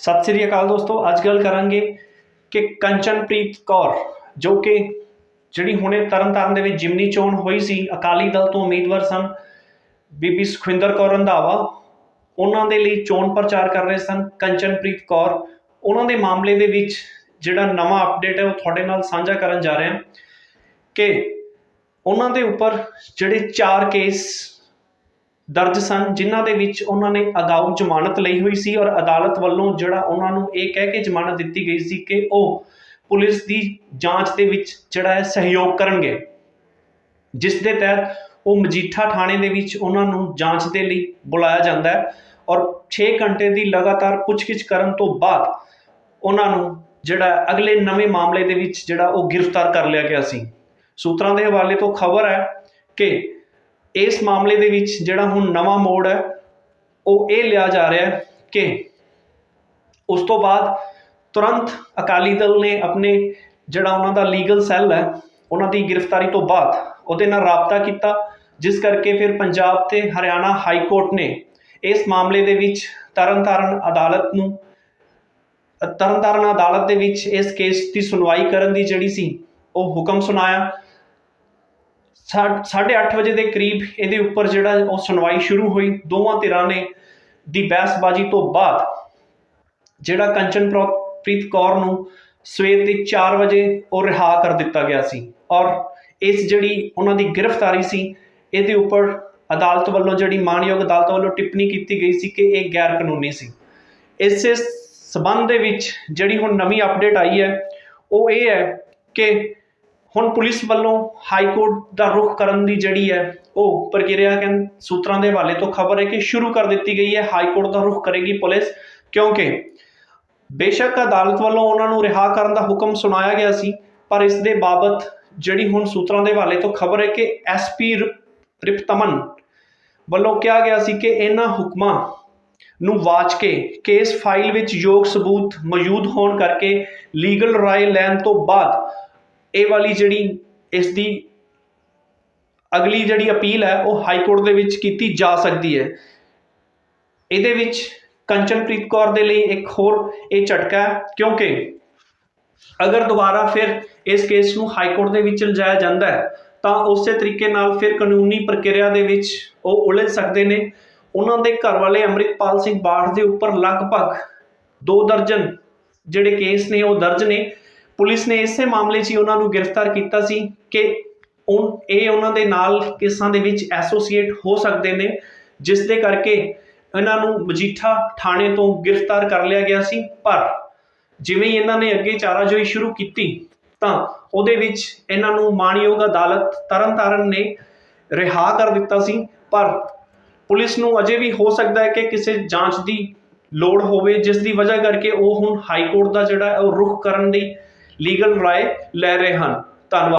ਸਤਿ ਸ੍ਰੀ ਅਕਾਲ ਦੋਸਤੋ, ਅੱਜ ਗੱਲ ਕਰਾਂਗੇ ਕਿ ਕੰਚਨਪ੍ਰੀਤ ਕੌਰ, ਜੋ ਕਿ ਜਿਹੜੀ ਹੁਣੇ ਤਰਨਤਾਰਨ ਦੇ ਵਿੱਚ ਜਿਮਨੀ ਚੋਣ ਹੋਈ ਸੀ, ਅਕਾਲੀ ਦਲ ਤੋਂ ਉਮੀਦਵਾਰ ਸਨ, ਬੀਬੀ ਸੁਖਵਿੰਦਰ ਕੌਰ ਰੰਧਾਵਾ, ਉਹਨਾਂ ਦੇ ਲਈ ਚੋਣ ਪ੍ਰਚਾਰ ਕਰ ਰਹੇ ਸਨ ਕੰਚਨਪ੍ਰੀਤ ਕੌਰ। ਉਹਨਾਂ ਦੇ ਮਾਮਲੇ ਦੇ ਵਿੱਚ ਜਿਹੜਾ ਨਵਾਂ ਅਪਡੇਟ ਹੈ, ਉਹ ਤੁਹਾਡੇ ਨਾਲ ਸਾਂਝਾ ਕਰਨ ਜਾ ਰਹੇ ਹਾਂ ਕਿ ਉਹਨਾਂ ਦੇ ਉੱਪਰ ਜਿਹੜੇ ਚਾਰ ਕੇਸ ਦਰਜ ਸਨ, ਜਿਨ੍ਹਾਂ ਦੇ ਵਿੱਚ ਉਹਨਾਂ ਨੇ ਅਗਾਊ ਜ਼ਮਾਨਤ ਲਈ ਹੋਈ ਸੀ ਔਰ ਅਦਾਲਤ ਵੱਲੋਂ ਜਿਹੜਾ ਉਹਨਾਂ ਨੂੰ ਇਹ ਕਹਿ ਕੇ ਜ਼ਮਾਨਤ ਦਿੱਤੀ ਗਈ ਸੀ ਕਿ ਉਹ ਪੁਲਿਸ ਦੀ ਜਾਂਚ ਦੇ ਵਿੱਚ ਜਿਹੜਾ ਹੈ ਸਹਿਯੋਗ ਕਰਨਗੇ। ਜਿਸ ਦੇ ਤਹਿਤ ਉਹ ਮਜੀਠਾ ਥਾਣੇ ਦੇ ਵਿੱਚ ਉਹਨਾਂ ਨੂੰ ਜਾਂਚ ਦੇ ਲਈ ਬੁਲਾਇਆ ਜਾਂਦਾ ਹੈ ਔਰ 6 ਘੰਟੇ ਦੀ ਲਗਾਤਾਰ ਪੁੱਛਗਿੱਛ ਕਰਨ ਤੋਂ ਬਾਅਦ ਉਹਨਾਂ ਨੂੰ ਜਿਹੜਾ ਅਗਲੇ ਨਵੇਂ ਮਾਮਲੇ ਦੇ ਵਿੱਚ ਜਿਹੜਾ ਉਹ ਗ੍ਰਿਫਤਾਰ ਕਰ ਲਿਆ ਗਿਆ ਸੀ। ਸੂਤਰਾਂ ਦੇ ਹਵਾਲੇ ਤੋਂ ਖਬਰ ਹੈ ਕਿ ਇਸ ਮਾਮਲੇ ਦੇ ਵਿੱਚ ਜਿਹੜਾ ਹੁਣ ਨਵਾਂ ਮੋੜ ਹੈ ਉਹ ਇਹ ਲਿਆ ਜਾ ਰਿਹਾ ਹੈ ਕਿ ਉਸ ਤੋਂ ਬਾਅਦ ਤੁਰੰਤ ਅਕਾਲੀ ਦਲ ਨੇ ਆਪਣੇ ਜਿਹੜਾ ਉਹਨਾਂ ਦਾ ਲੀਗਲ ਸੈੱਲ ਹੈ ਉਹਨਾਂ ਦੀ ਗ੍ਰਿਫਤਾਰੀ ਤੋਂ ਬਾਅਦ ਉਹਦੇ ਨਾਲ ਰਾਬਤਾ ਕੀਤਾ ਜਿਸ ਕਰਕੇ ਫਿਰ ਪੰਜਾਬ ਤੇ ਹਰਿਆਣਾ ਹਾਈ ਕੋਰਟ ਨੇ ਇਸ ਮਾਮਲੇ ਦੇ ਵਿੱਚ ਤਰਨਤਾਰਨ ਅਦਾਲਤ ਨੂੰ ਅ, ਤਰਨਤਾਰਨ ਅਦਾਲਤ ਦੇ ਵਿੱਚ ਇਸ ਕੇਸ ਦੀ ਸੁਣਵਾਈ ਕਰਨ ਦੀ ਜਿਹੜੀ ਸੀ ਉਹ ਹੁਕਮ ਸੁਣਾਇਆ। ਸਾ- ਸਾਢੇ ਅੱਠ ਵਜੇ ਦੇ ਕਰੀਬ ਇਹਦੇ ਉੱਪਰ ਜਿਹੜਾ ਉਹ ਸੁਣਵਾਈ ਸ਼ੁਰੂ ਹੋਈ, ਦੋਵਾਂ ਧਿਰਾਂ ਨੇ ਦੀ ਬਹਿਸਬਾਜ਼ੀ ਤੋਂ ਬਾਅਦ ਜਿਹੜਾ ਕੰਚਨ ਪ੍ਰੀਤ ਕੌਰ ਨੂੰ ਸਵੇਰ ਦੇ 4 ਵਜੇ ਉਹ ਰਿਹਾ ਕਰ ਦਿੱਤਾ ਗਿਆ ਸੀ ਔਰ ਇਸ ਜਿਹੜੀ ਉਹਨਾਂ ਦੀ ਗ੍ਰਿਫਤਾਰੀ ਸੀ, ਇਹਦੇ ਉੱਪਰ ਅਦਾਲਤ ਵੱਲੋਂ ਜਿਹੜੀ ਮਾਨਯੋਗ ਅਦਾਲਤ ਵੱਲੋਂ ਟਿੱਪਣੀ ਕੀਤੀ ਗਈ ਸੀ ਕਿ ਇਹ ਗੈਰ ਕਾਨੂੰਨੀ ਸੀ। ਇਸੇ ਸਬੰਧ ਦੇ ਵਿੱਚ ਜਿਹੜੀ ਹੁਣ ਨਵੀਂ ਅਪਡੇਟ ਆਈ ਹੈ, ਉਹ ਇਹ ਹੈ ਕਿ ਹੁਣ ਪੁਲਿਸ ਵੱਲੋਂ ਹਾਈ ਕੋਰਟ ਦਾ ਰੁਖ ਕਰਨ ਦੀ ਜਿਹੜੀ ਹੈ ਉਹ ਪ੍ਰਕਿਰਿਆ ਕਹਿੰ, ਸੂਤਰਾਂ ਦੇ ਹਵਾਲੇ ਤੋਂ ਖਬਰ ਹੈ ਕਿ ਸ਼ੁਰੂ ਕਰ ਦਿੱਤੀ ਗਈ ਹੈ, ਹਾਈ ਕੋਰਟ ਦਾ ਰੁਖ ਕਰੇਗੀ ਪੁਲਿਸ, ਕਿਉਂਕਿ ਬੇਸ਼ੱਕ ਅਦਾਲਤ ਵੱਲੋਂ ਉਹਨਾਂ ਨੂੰ ਰਿਹਾ ਕਰਨ ਦਾ ਹੁਕਮ ਸੁਣਾਇਆ ਗਿਆ ਸੀ, ਪਰ ਇਸ ਦੇ ਬਾਬਤ ਜਿਹੜੀ ਹੁਣ ਸੂਤਰਾਂ ਦੇ ਹਵਾਲੇ ਤੋਂ ਖਬਰ ਹੈ ਕਿ ਐਸਪੀ ਰਿਪਤਮਨ ਵੱਲੋਂ ਕਿਹਾ ਗਿਆ ਸੀ ਕਿ ਇਹਨਾਂ ਹੁਕਮਾਂ ਨੂੰ ਵਾਚ ਕੇ ਕੇਸ ਫਾਈਲ ਵਿੱਚ ਯੋਗ ਸਬੂਤ ਮੌਜੂਦ ਹੋਣ ਕਰਕੇ ਲੀਗਲ ਰਾਏ ਲੈਣ ਤੋਂ ਬਾਅਦ ਇਹ ਵਾਲੀ ਜਿਹੜੀ ਇਸ ਦੀ ਅਗਲੀ ਜਿਹੜੀ ਅਪੀਲ ਹੈ, ਉਹ ਹਾਈ ਕੋਰਟ ਦੇ ਵਿੱਚ ਕੀਤੀ ਜਾ ਸਕਦੀ ਹੈ। ਇਹਦੇ ਵਿੱਚ ਕੰਚਨਪ੍ਰੀਤ ਕੌਰ ਦੇ ਲਈ ਇੱਕ ਹੋਰ ਇਹ ਝਟਕਾ ਹੈ, ਕਿਉਂਕਿ ਅਗਰ ਦੁਬਾਰਾ ਫਿਰ ਇਸ ਕੇਸ ਨੂੰ ਹਾਈ ਕੋਰਟ ਦੇ ਵਿੱਚ ਲਿਜਾਇਆ ਜਾਂਦਾ ਹੈ, ਤਾਂ ਉਸੇ ਤਰੀਕੇ ਨਾਲ ਫਿਰ ਕਾਨੂੰਨੀ ਪ੍ਰਕਿਰਿਆ ਦੇ ਵਿੱਚ ਉਹ ਉਲਝ ਸਕਦੇ ਨੇ। ਉਹਨਾਂ ਦੇ ਘਰ ਵਾਲੇ ਅੰਮ੍ਰਿਤਪਾਲ ਸਿੰਘ ਬਾਠ ਦੇ ਉੱਪਰ ਲਗਭਗ 2 ਦਰਜਨ ਜਿਹੜੇ ਕੇਸ ਨੇ, ਉਹ ਦਰਜ ਨੇ। ਪੁਲਿਸ ਨੇ ਇਸੇ ਮਾਮਲੇ 'ਚ ਹੀ ਉਹਨਾਂ ਨੂੰ ਗ੍ਰਿਫਤਾਰ ਕੀਤਾ ਸੀ ਕਿ ਉਹ ਇਹ ਉਹਨਾਂ ਦੇ ਨਾਲ ਕੇਸਾਂ ਦੇ ਵਿੱਚ ਐਸੋਸੀਏਟ ਹੋ ਸਕਦੇ ਨੇ, ਜਿਸ ਦੇ ਕਰਕੇ ਇਹਨਾਂ ਨੂੰ ਮਜੀਠਾ ਥਾਣੇ ਤੋਂ ਗ੍ਰਿਫਤਾਰ ਕਰ ਲਿਆ ਗਿਆ ਸੀ। ਪਰ ਜਿਵੇਂ ਹੀ ਇਹਨਾਂ ਨੇ ਅੱਗੇ ਚਾਰਾਜੋਈ ਸ਼ੁਰੂ ਕੀਤੀ, ਤਾਂ ਉਹਦੇ ਵਿੱਚ ਇਹਨਾਂ ਨੂੰ ਮਾਣਯੋਗ ਅਦਾਲਤ ਤਰਨਤਾਰਨ ਨੇ ਰਿਹਾ ਕਰ ਦਿੱਤਾ ਸੀ। ਪਰ ਪੁਲਿਸ ਨੂੰ ਅਜੇ ਵੀ ਹੋ ਸਕਦਾ ਹੈ ਕਿ ਕਿਸੇ ਜਾਂਚ ਦੀ ਲੋੜ ਹੋਵੇ, ਜਿਸ ਦੀ ਵਜ੍ਹਾ ਕਰਕੇ ਉਹ ਹੁਣ ਹਾਈ ਕੋਰਟ ਦਾ ਜਿਹੜਾ ਉਹ ਰੁਖ ਕਰਨ ਦੀ ਲੀਗਲ ਰਾਏ ਲੈ ਰਹੇ ਹਨ। ਧੰਨਵਾਦ।